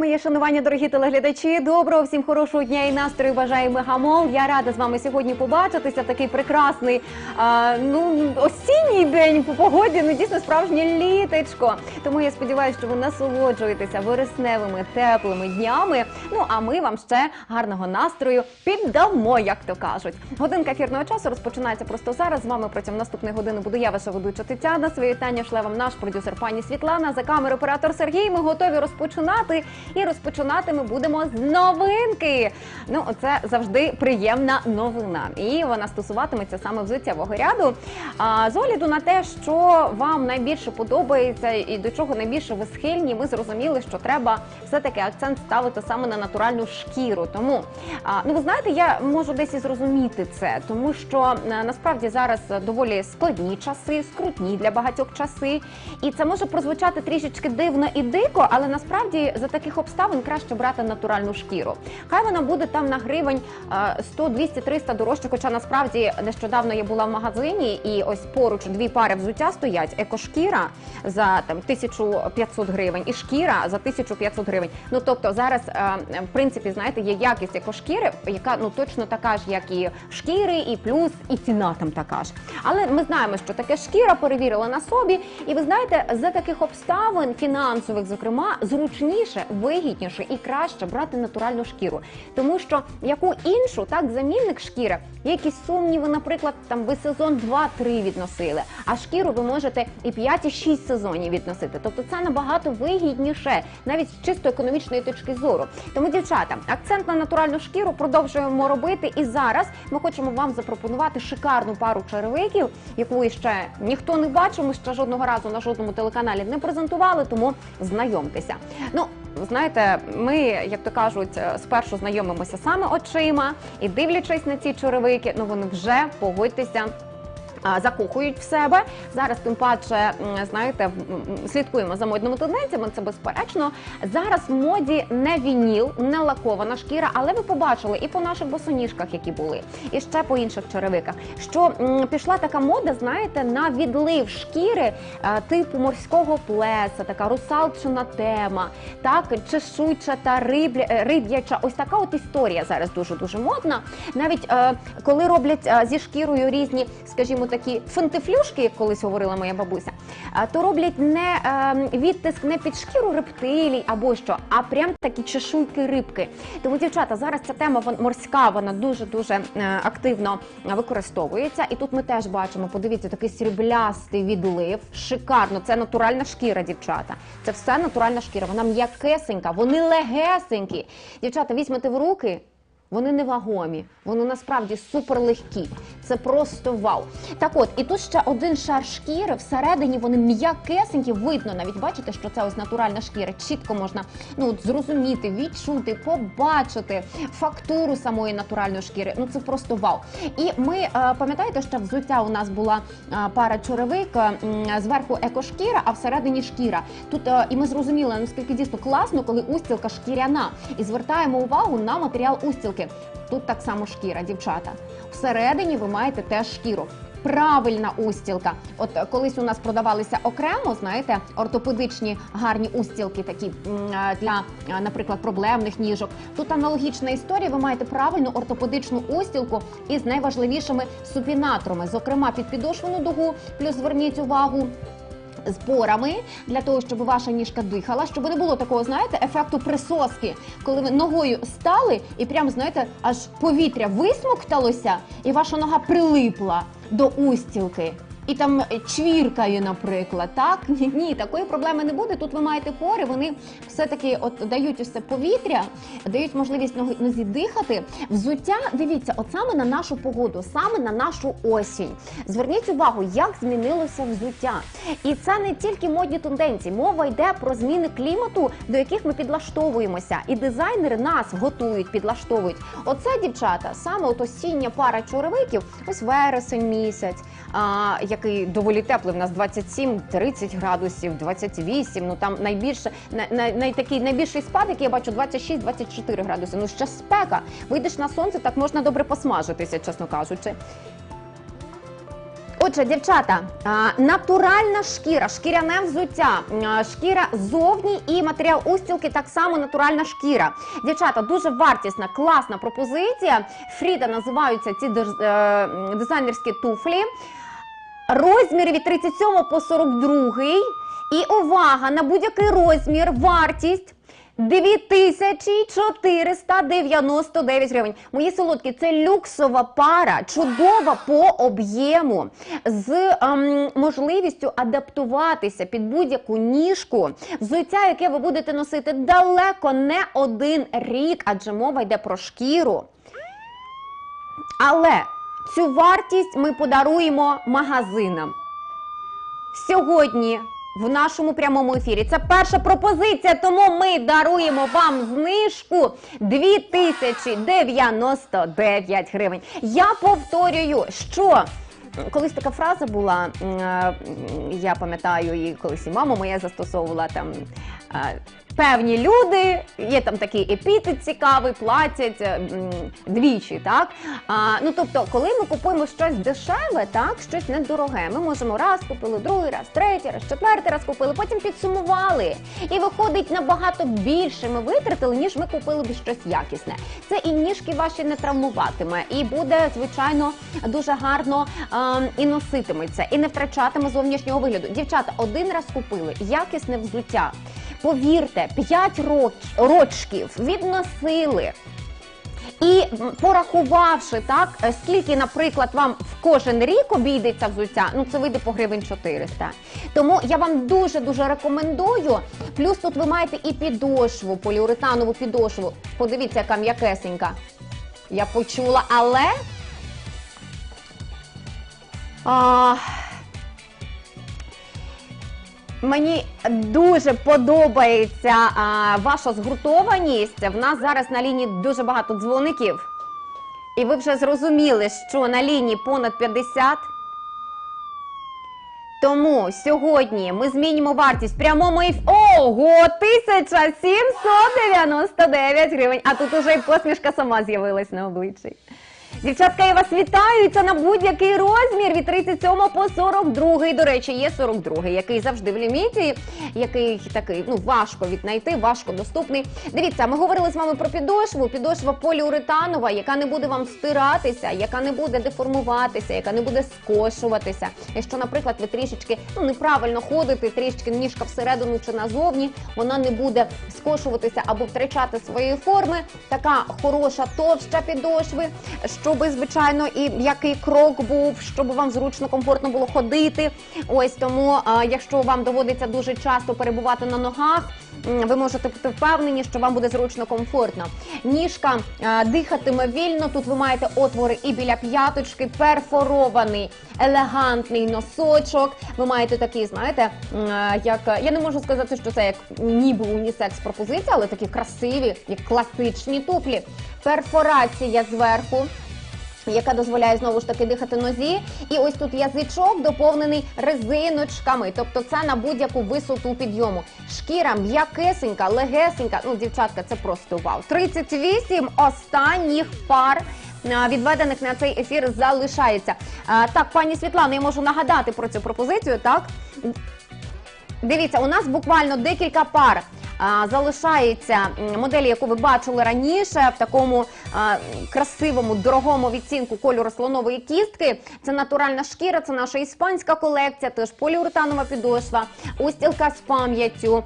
Моє шанування, дорогі телеглядачі. Доброго всім хорошого дня і настрою бажає Мегамол. Я рада з вами сьогодні побачитися. Такий прекрасний а, ну осінній день по погоді. Ну дійсно справжнє літечко. Тому я сподіваюся, що ви насолоджуєтеся вересневими теплими днями. Ну а ми вам ще гарного настрою піддамо, як то кажуть. Годинка ефірного часу розпочинається просто зараз. З вами протягом наступної години буду я, ваша ведуча Тетяна. Своє вітання шле вам наш продюсер пані Світлана. За камерою оператор Сергій. Ми готові розпочинати. І розпочинати ми будемо з новинки. Ну, це завжди приємна новина. І вона стосуватиметься саме взуттєвого ряду. А з огляду на те, що вам найбільше подобається і до чого найбільше ви схильні, ми зрозуміли, що треба все-таки акцент ставити саме на натуральну шкіру. Тому а, ну ви знаєте, я можу десь і зрозуміти це, тому що е, насправді зараз доволі складні часи, скрутні для багатьох часи, і це може прозвучати трішечки дивно і дико, але насправді за таких обставин краще брати натуральну шкіру. Хай вона буде там на гривень е, 100, 200, 300 дорожче. Хоча насправді нещодавно я була в магазині, і ось поруч дві пари взуття стоять. Екошкіра за там 1500 гривень і шкіра за 1500 гривень. Ну тобто зараз е, в принципі знаєте є якість екошкіри, яка ну точно така ж, як і шкіри, і плюс, і ціна там така ж. Але ми знаємо, що таке шкіра перевірила на собі, і ви знаєте, за таких обставин фінансових, зокрема, зручніше, вигідніше і краще брати натуральну шкіру, тому що яку іншу так замінник шкіри, якісь сумніви, наприклад, там ви сезон 2-3 відносили, а шкіру ви можете і 5, і 6 сезонів відносити. Тобто це набагато вигідніше, навіть з чисто економічної точки зору. Тому, дівчата, акцент на натуральну шкіру продовжуємо робити. І зараз ми хочемо вам запропонувати шикарну пару черевиків, яку ще ніхто не бачив. Ми ще жодного разу на жодному телеканалі не презентували, тому знайомтеся. Ну. Знаєте, ми, як то кажуть, е, спершу знайомимося саме очима і дивлячись на ці черевики, ну вони вже погодьтеся. Закохують в себе зараз, тим паче, знаєте, слідкуємо за модними тенденціями. Це безперечно. Зараз в моді не вініл, не лакована шкіра, але ви побачили і по наших босоніжках, які були, і ще по інших черевиках. Що пішла така мода, знаєте, на відлив шкіри е, типу морського плеса, така русалчина тема, так чешуйчата, рибля, е, риб'яча. Ось така от історія зараз дуже дуже модна. Навіть е, коли роблять зі шкірою різні, скажімо, такі фентифлюшки, як колись говорила моя бабуся, е, то роблять не е, відтиск не під шкіру рептилій або що, а прям такі чешуйки рибки. Тому, дівчата, зараз ця тема морська, вона дуже дуже активно використовується. І тут ми теж бачимо, подивіться, такий сріблястий відлив. Шикарно, це натуральна шкіра, дівчата. Це все натуральна шкіра. Вона м'якесенька, вони легесенькі. Дівчата, візьмете в руки. Вони не вагомі, вони насправді суперлегкі. Це просто вау. Так от, і тут ще один шар шкіри. Всередині вони м'якесенькі. Видно, навіть бачите, що це ось натуральна шкіра. Чітко можна ну зрозуміти, відчути, побачити фактуру самої натуральної шкіри. Ну це просто вау. І ми е, пам'ятаєте, що взуття у нас була е, пара чоревик, е, зверху екошкіра, а всередині шкіра. Тут і ми зрозуміли, наскільки дійсно класно, коли устілка шкіряна, і звертаємо увагу на матеріал устілки. Тут так само шкіра, дівчата. Всередині ви маєте теж шкіру. Правильна устілка. От колись у нас продавалися окремо, знаєте, ортопедичні гарні устілки, такі для, наприклад, проблемних ніжок. Тут аналогічна історія. Ви маєте правильну ортопедичну устілку із найважливішими супінаторами, зокрема під підошвену дугу. Плюс зверніть увагу з порами для того, щоб ваша ніжка дихала, щоб не було такого, знаєте, ефекту присоски, коли ви ногою стали і прям знаєте, аж повітря висмокталося, і ваша нога прилипла до устілки. І там чвіркає, наприклад, так ні, ні, такої проблеми не буде. Тут ви маєте пори, вони все-таки от дають усе повітря, дають можливість нозі дихати. Взуття, дивіться, от саме на нашу погоду, саме на нашу осінь. Зверніть увагу, як змінилося взуття. І це не тільки модні тенденції. Мова йде про зміни клімату, до яких ми підлаштовуємося. І дизайнери нас готують, підлаштовують. Оце, дівчата, саме от осіння пара чоровиків, ось вересень місяць, а, який доволі теплий. В нас 27-30 градусів, 28, Ну там найбільше най, най, такий найбільший спад, який я бачу, 26-24 градуси. Ну ще спека. Вийдеш на сонце, так можна добре посмажитися, чесно кажучи. Отже, дівчата, натуральна шкіра, шкіряне взуття, шкіра ззовні і матеріал устілки так само натуральна шкіра. Дівчата, дуже вартісна, класна пропозиція. Фріда називаються ці е, дизайнерські туфлі. Розміри від 37 по 42. І увага на будь-який розмір, вартість 2499 гривень. Мої солодкі, це люксова пара, чудова по об'єму, з ем, можливістю адаптуватися під будь-яку ніжку. Взуття, яке ви будете носити далеко не один рік, адже мова йде про шкіру. Але цю вартість ми подаруємо магазинам. Сьогодні в нашому прямому ефірі це перша пропозиція, тому ми даруємо вам знижку 2099 гривень. Я повторюю, що. Колись така фраза була, е, я пам'ятаю, і колись і мама моя застосовувала там е, певні люди, є там такий епітет цікавий, платять е, м, двічі. Так? А, ну тобто, коли ми купуємо щось дешеве, так, щось недороге, ми можемо раз купили, другий раз, третій раз, четвертий раз купили, потім підсумували. І виходить набагато більше ми витратили, ніж ми купили б щось якісне. Це і ніжки ваші не травмуватиме, і буде, звичайно, дуже гарно ем, і носитиметься, і не втрачатиме зовнішнього вигляду. Дівчата, один раз купили якісне взуття. Повірте, 5 роч, рочків відносили. І порахувавши так, е, скільки, наприклад, вам в кожен рік обійдеться взуття, ну це вийде по гривень 400. Тому я вам дуже дуже рекомендую. Плюс тут ви маєте і підошву, поліуретанову підошву. Подивіться, яка м'якесенька. Я почула, але. А, Мені дуже подобається а, ваша згуртованість. В нас зараз на лінії дуже багато дзвоників. І ви вже зрозуміли, що на лінії понад 50. Тому сьогодні ми змінимо вартість в прямому еф... Ого, 1799 гривень. А тут уже і посмішка сама з'явилась на обличчі. Дівчатка, я вас вітаю. Це на будь-який розмір від 37 по 42. До речі, є 42, який завжди в ліміті, який такий ну важко віднайти, важко доступний. Дивіться, ми говорили з вами про підошву. Підошва поліуретанова, яка не буде вам стиратися, яка не буде деформуватися, яка не буде скошуватися. Якщо, наприклад, ви трішечки ну неправильно ходите, трішечки ніжка всередину чи назовні, вона не буде скошуватися або втрачати свої форми. Така хороша товща підошви, щоб звичайно і який крок був, щоб вам зручно, комфортно було ходити. Ось тому, якщо вам доводиться дуже часто перебувати на ногах. Ви можете бути впевнені, що вам буде зручно комфортно. Ніжка дихатиме вільно. Тут ви маєте отвори і біля п'яточки, перфорований, елегантний носочок. Ви маєте такий, знаєте, як я не можу сказати, що це як ніби унісекс пропозиція, але такі красиві, як класичні туфлі. Перфорація зверху яка дозволяє знову ж таки дихати нозі. І ось тут язичок доповнений резиночками, тобто це на будь-яку висоту підйому. Шкіра м'якесенька, легесенька. Ну, дівчатка, це просто вау. 38 останніх пар. Відведених на цей ефір залишається. Так, пані Світлано, я можу нагадати про цю пропозицію. Так Дивіться, у нас буквально декілька пар. Залишається м, моделі, яку ви бачили раніше, в такому красивому, дорогому відцінку кольору слонової кістки. Це натуральна шкіра, це наша іспанська колекція, теж поліуретанова підошва, устілка з пам'яттю,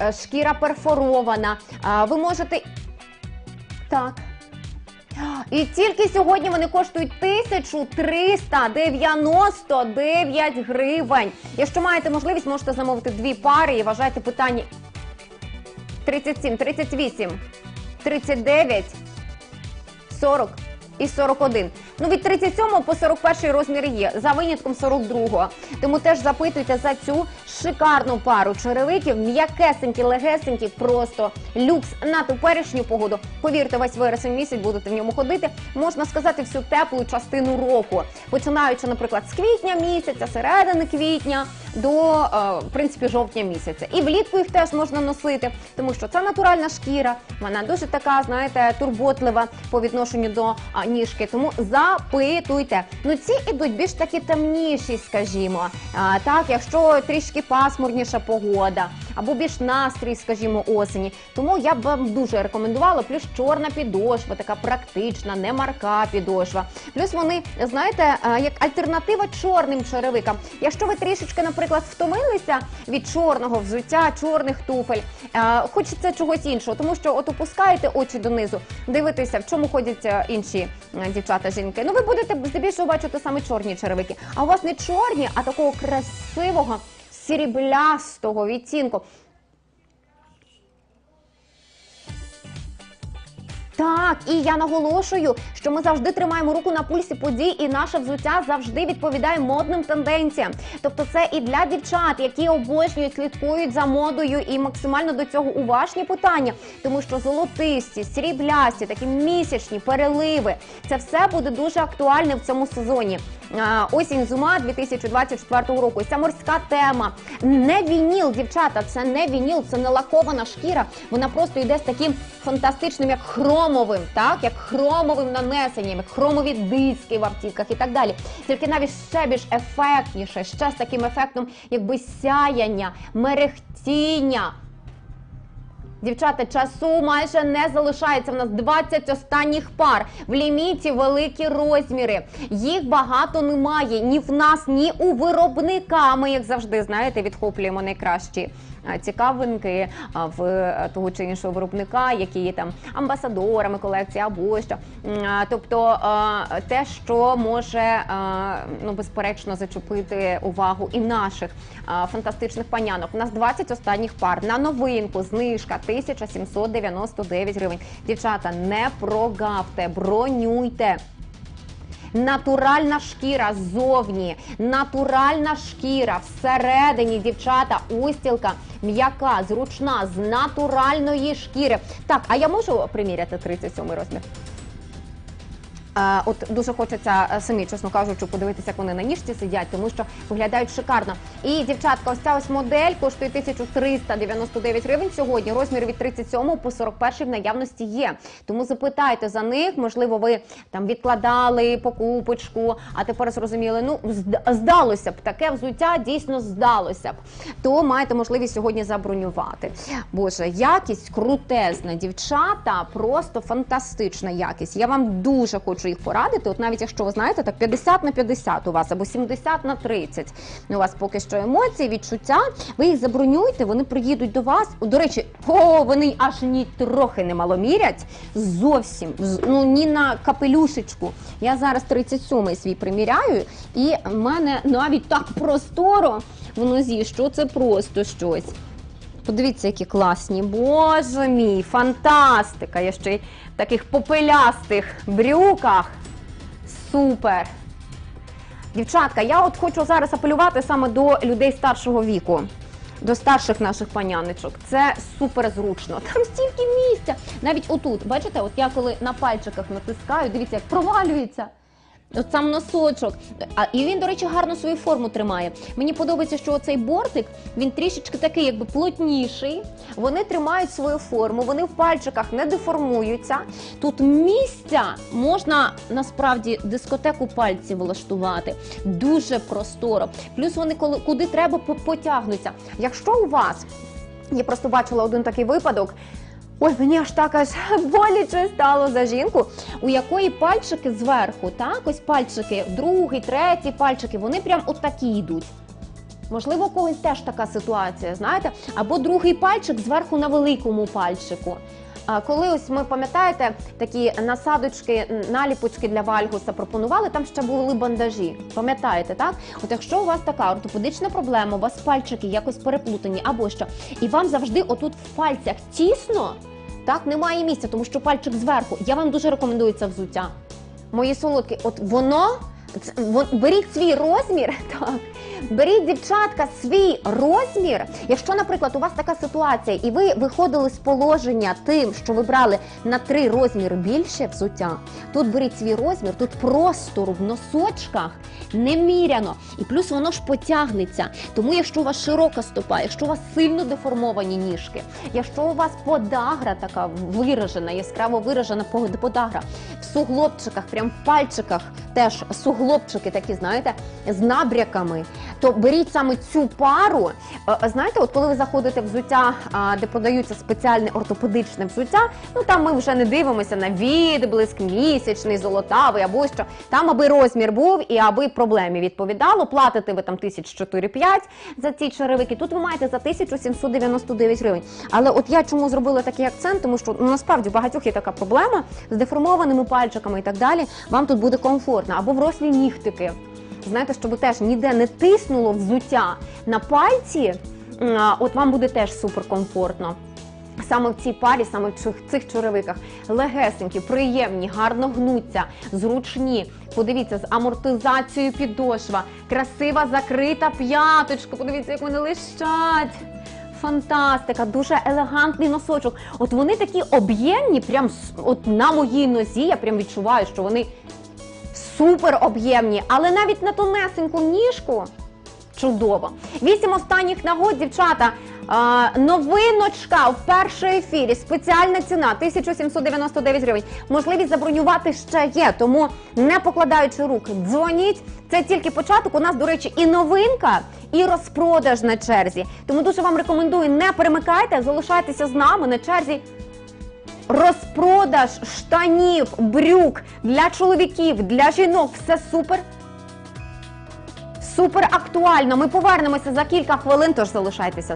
е, шкіра перфорована. Ви можете так. І тільки сьогодні вони коштують 1399 гривень. Якщо маєте можливість, можете замовити дві пари і вважайте питання 37, 38, 39, 40 і 41. Ну, від 37 по 41 розмір є, за винятком 42-го. Тому теж запитуйте за цю шикарну пару черевиків, м'якесенькі, легесенькі, просто люкс на теперішню погоду. Повірте, весь вересень місяць будете в ньому ходити. Можна сказати, всю теплу частину року. Починаючи, наприклад, з квітня місяця, середини квітня, до е, в принципі жовтня місяця. І влітку їх теж можна носити, тому що це натуральна шкіра, вона дуже така, знаєте, турботлива по відношенню до а, ніжки. Тому запитуйте. Ну ці ідуть більш такі темніші, скажімо. А, так, якщо трішки пасмурніша погода, або більш настрій, скажімо, осені. Тому я б вам дуже рекомендувала. Плюс чорна підошва, така практична, не марка підошва. Плюс вони, знаєте, е, як альтернатива чорним черевикам. Якщо ви трішечки, наприклад, втомилися від чорного взуття, чорних туфель, е, хочеться чогось іншого, тому що от опускаєте очі донизу, дивитеся, в чому ходять е, інші дівчата, жінки. Ну ви будете здебільшого бачити саме чорні черевики. А у вас не чорні, а такого красивого сріблястого відтінку. Так, і я наголошую, що ми завжди тримаємо руку на пульсі подій, і наше взуття завжди відповідає модним тенденціям. Тобто, це і для дівчат, які обожнюють, слідкують за модою і максимально до цього уважні питання, тому що золотисті, сріблясті, такі місячні переливи, це все буде дуже актуальне в цьому сезоні. Осінь зима 2024 року. Ця морська тема. Не вініл, дівчата, це не вініл, це не лакована шкіра. Вона просто йде з таким фантастичним, як хромовим, так як хромовим нанесенням, як хромові диски в автівках і так далі. Тільки навіть ще більш ефектніше, ще з таким ефектом, якби сяяння, мерехтіння. Дівчата, часу майже не залишається. В нас 20 останніх пар. В ліміті великі розміри. Їх багато немає ні в нас, ні у виробника. Ми, як завжди, знаєте, відхоплюємо найкращі цікавинки в е, того чи іншого виробника, які є там амбасадорами колекції або що. Тобто те, що може ну безперечно зачепити увагу і наших фантастичних панянок. У нас 20 останніх пар на новинку. Знижка 1799 гривень. Дівчата, не прогавте, бронюйте. Натуральна шкіра ззовні, натуральна шкіра всередині, дівчата, устілка м'яка, зручна, з натуральної шкіри. Так, а я можу приміряти 37 розмір? Е, От дуже хочеться е, самі, чесно кажучи, подивитися, як вони на ніжці сидять, тому що виглядають шикарно. І дівчатка, ось ця ось модель коштує 1399 гривень сьогодні. Розмір від 37 по 41 в наявності є. Тому запитайте за них. Можливо, ви там відкладали покупочку, а тепер зрозуміли, ну здалося б таке взуття, дійсно здалося б. То маєте можливість сьогодні забронювати. Боже, якість крутезна, дівчата, просто фантастична якість. Я вам дуже хочу їх порадити. От навіть якщо ви знаєте, так 50 на 50 у вас або 70 на 30 у вас поки що емоції, відчуття. Ви їх забронюєте, вони приїдуть до вас. До речі, о, вони аж ні трохи не маломірять. Зовсім ну ні на капелюшечку. Я зараз 37-й свій приміряю, і в мене навіть так просторо в нозі, що це просто щось. Подивіться, які класні. Боже мій, фантастика! Я ще й в таких попелястих брюках. Супер! Дівчатка, я от хочу зараз апелювати саме до людей старшого віку. До старших наших паняночок. Це супер зручно. Там стільки місця. Навіть отут, бачите, от я коли на пальчиках натискаю, дивіться, як провалюється. От сам носочок. А і він, до речі, гарно свою форму тримає. Мені подобається, що цей бортик він трішечки такий, якби плотніший. Вони тримають свою форму, вони в пальчиках не деформуються. Тут місця можна насправді дискотеку пальців влаштувати. Дуже просторо. Плюс вони коли куди треба потягнуться. Якщо у вас я просто бачила один такий випадок. Ой, мені аж так аж боляче стало за жінку, у якої пальчики зверху, так, ось пальчики, другий, третій пальчики, вони прям отакі йдуть. Можливо, у когось теж така ситуація, знаєте, або другий пальчик зверху на великому пальчику. А коли ось ми пам'ятаєте такі насадочки, наліпочки для вальгуса пропонували, там ще були бандажі. Пам'ятаєте, так? От якщо у вас така ортопедична проблема, у вас пальчики якось переплутані або що, і вам завжди отут в пальцях тісно, так немає місця, тому що пальчик зверху. Я вам дуже рекомендую це взуття. Мої солодкі, от воно Беріть свій розмір, так. Беріть, дівчатка, свій розмір. Якщо, наприклад, у вас така ситуація, і ви виходили з положення тим, що ви брали на три розміри більше взуття, тут беріть свій розмір, тут простору в носочках неміряно. І плюс воно ж потягнеться. Тому, якщо у вас широка стопа, якщо у вас сильно деформовані ніжки, якщо у вас подагра така виражена, яскраво виражена подагра, в суглобчиках, прям в пальчиках теж суглобчики такі, знаєте, з набряками, то беріть саме цю пару. Е, е, Знаєте, от коли ви заходите в взуття, де продаються спеціальне ортопедичне взуття, ну там ми вже не дивимося на відблиск місячний, золотавий або що. Там аби розмір був і аби проблемі відповідало. Платите ви там тисяч 4-5 за ці черевики. Тут ви маєте за 1799 гривень. Але от я чому зробила такий акцент, тому що ну, насправді в багатьох є така проблема з деформованими пальчиками і так далі. Вам тут буде комфортно або врослі нігтики. Знаєте, щоб теж ніде не тиснуло взуття на пальці, от вам буде теж суперкомфортно. Саме в цій парі, саме в цих, черевиках, легесенькі, приємні, гарно гнуться, зручні. Подивіться, з амортизацією підошва, красива закрита п'яточка. Подивіться, як вони лищать. Фантастика, дуже елегантний носочок. От вони такі об'ємні, прям от на моїй нозі. Я прям відчуваю, що вони супер об'ємні, але навіть на тонесеньку ніжку чудово. Вісім останніх нагод, дівчата. Новиночка в першому ефірі. Спеціальна ціна 1799 гривень. Можливість забронювати ще є, тому не покладаючи рук, дзвоніть. Це тільки початок. У нас, до речі, і новинка, і розпродаж на черзі. Тому дуже вам рекомендую, не перемикайте, залишайтеся з нами на черзі. Розпродаж штанів, брюк для чоловіків, для жінок. Все супер. Супер актуально. Ми повернемося за кілька хвилин, тож залишайтеся.